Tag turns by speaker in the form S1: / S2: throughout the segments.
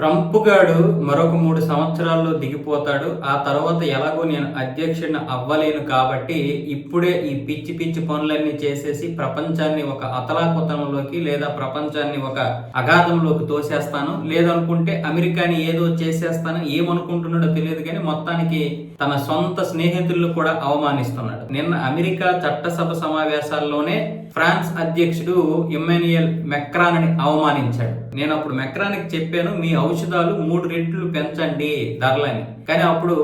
S1: Trump గాడు మరొక మూడు సంవత్సరాల్లో దిగిపోతాడు. ఆ తర్వాత ఎలాగో నేను అధ్యక్షుడిని అవ్వలేను కాబట్టి ఇప్పుడే ఈ పిచ్చి పిచ్చి పనులన్నీ చేసేసి ప్రపంచాన్ని ఒక అతలాకుతలంలోకి లేదా ప్రపంచాన్ని ఒక అగాధంలోకి తోసేస్తాను. లేదనుకుంటే అమెరికాని ఏదో చేసేస్తాను. ఏమనుకుంటున్నాడో తెలియదు కానీ మొత్తానికి తన సొంత స్నేహితులను కూడా అవమానిస్తున్నాడు. నిన్న అమెరికా చట్టసభ సమావేశాల్లోనే ఫ్రాన్స్ అధ్యక్షుడు ఇమ్మాన్యుయల్ మెక్రాన్ అని అవమానించాడు. నేను అప్పుడు మెక్రాన్కి చెప్పాను మీ ఔషధాలు మూడు రెట్లు పెంచండి ధరలని. కానీ అప్పుడు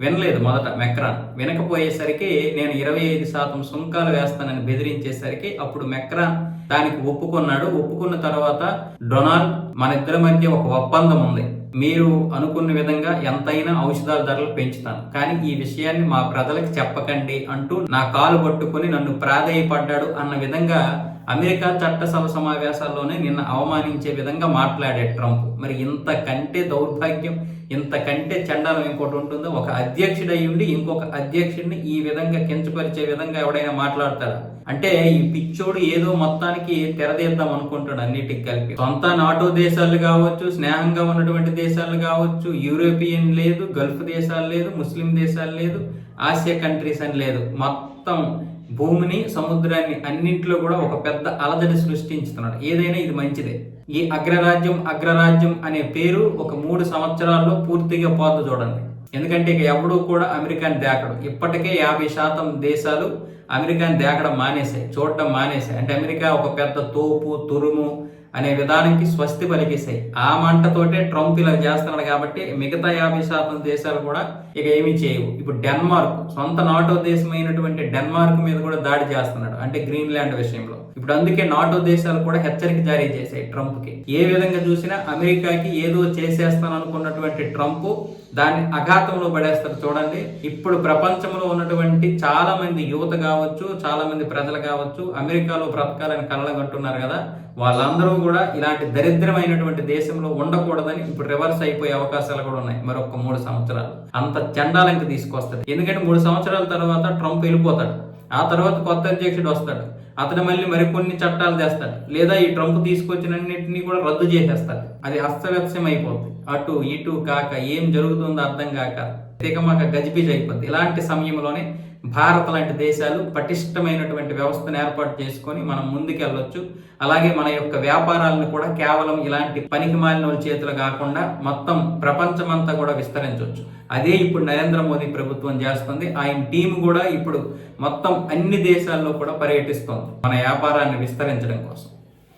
S1: వినలేదు మొదట మెక్రాన్. వినకపోయేసరికి నేను ఇరవై ఐదు శాతం సుంకాలు వేస్తానని బెదిరించేసరికి అప్పుడు మెక్రాన్ దానికి ఒప్పుకున్నాడు. ఒప్పుకున్న తర్వాత డొనాల్డ్ మన ఇద్దరి మధ్య ఒక ఒప్పందం ఉంది. మీరు అనుకున్న విధంగా ఎంతైనా ఔషధాల ధరలు పెంచుతాను. కానీ ఈ విషయాన్ని మా ప్రజలకు చెప్పకండి అంటూ నా కాలు పట్టుకుని నన్ను ప్రాధేయపడ్డాడు అన్న విధంగా అమెరికా చట్టసభ సమావేశాల్లోనే నిన్న అవమానించే విధంగా మాట్లాడే ట్రంప్. మరి ఇంతకంటే దౌర్భాగ్యం ఇంతకంటే చండాలం ఇంకోటి ఉంటుందో ఒక అధ్యక్షుడై అయి ఉండి ఇంకొక అధ్యక్షుడిని ఈ విధంగా కించపరిచే విధంగా ఎవడైనా మాట్లాడతాడా? అంటే ఈ పిచ్చోడు ఏదో మొత్తానికి తెరదీద్దాం అనుకుంటాడు అన్నిటికి కలిపి. సొంత నాటో దేశాలు కావచ్చు స్నేహంగా ఉన్నటువంటి దేశాలు కావచ్చు యూరోపియన్ లేదు గల్ఫ్ దేశాలు లేదు ముస్లిం దేశాలు లేదు ఆసియా కంట్రీస్ అని లేదు. మొత్తం భూమిని సముద్రాన్ని అన్నింటిలో కూడా ఒక పెద్ద అలజడి సృష్టించుతున్నాడు. ఏదైనా ఇది మంచిదే. ఈ అగ్రరాజ్యం అగ్రరాజ్యం అనే పేరు ఒక మూడు సంవత్సరాల్లో పూర్తిగా పోదు చూడండి. ఎందుకంటే ఇక ఎవడూ కూడా అమెరికాని దేకడు. ఇప్పటికే యాభై శాతం దేశాలు అమెరికాని దేకడం మానేశాయి చూడటం మానేశాయి. అంటే అమెరికా ఒక పెద్ద తోపు తురుము అనే విధానానికి స్వస్తి పలికేశాయి. ఆ మంటతోటే ట్రంప్ ఇలా చేస్తున్నాడు కాబట్టి మిగతా యాభై శాతం దేశాలు కూడా ఇక ఏమీ చేయవు. ఇప్పుడు డెన్మార్క్ సొంత నాటో దేశమైనటువంటి డెన్మార్క్ మీద కూడా దాడి చేస్తున్నాడు అంటే గ్రీన్లాండ్ విషయంలో. ఇప్పుడు అందుకే నాటో దేశాలు కూడా హెచ్చరిక జారీ చేశాయి ట్రంప్కి. ఏ విధంగా చూసినా అమెరికాకి ఏదో చేసేస్తాననుకున్నటువంటి ట్రంప్ దాన్ని అఘాతంలో పడేస్తారు చూడండి. ఇప్పుడు ప్రపంచంలో ఉన్నటువంటి చాలా మంది యువత కావచ్చు చాలా మంది ప్రజలు కావచ్చు అమెరికాలో బ్రతకాలని కలగంటున్నారు కదా. వాళ్ళందరూ కూడా ఇలాంటి దరిద్రమైనటువంటి దేశంలో ఉండకూడదని ఇప్పుడు రివర్స్ అయిపోయే అవకాశాలు కూడా ఉన్నాయి. మరొక మూడు సంవత్సరాలు. అంత చండాలంకి తీసుకొస్తుంది ఎందుకంటే మూడు సంవత్సరాల తర్వాత ట్రంప్ వెళ్ళిపోతాడు. ఆ తర్వాత కొత్త అధ్యక్షుడు వస్తాడు. అతను మళ్ళీ మరికొన్ని చట్టాలు తెస్తాడు లేదా ఈ ట్రంప్ తీసుకొచ్చినన్నింటినీ కూడా రద్దు చేసేస్తాడు. అది అస్తవ్యస్యం అయిపోతుంది అటు ఇటు కాక ఏం జరుగుతుందో అర్థం కాక తికమక గజిబిజ్ అయిపోద్ది. ఇలాంటి సమయంలోనే భారత్ లాంటి దేశాలు పటిష్టమైనటువంటి వ్యవస్థను ఏర్పాటు చేసుకొని మనం ముందుకెళ్ళొచ్చు. అలాగే మన యొక్క వ్యాపారాలను కూడా కేవలం ఇలాంటి పనికి మాలిన వాళ్ళ చేతులు కాకుండా మొత్తం ప్రపంచమంతా కూడా విస్తరించవచ్చు అదే ఇప్పుడు నరేంద్ర మోదీ ప్రభుత్వం చేస్తుంది. ఆయన టీం కూడా ఇప్పుడు మొత్తం అన్ని దేశాల్లో కూడా పర్యటిస్తోంది మన వ్యాపారాన్ని విస్తరించడం కోసం.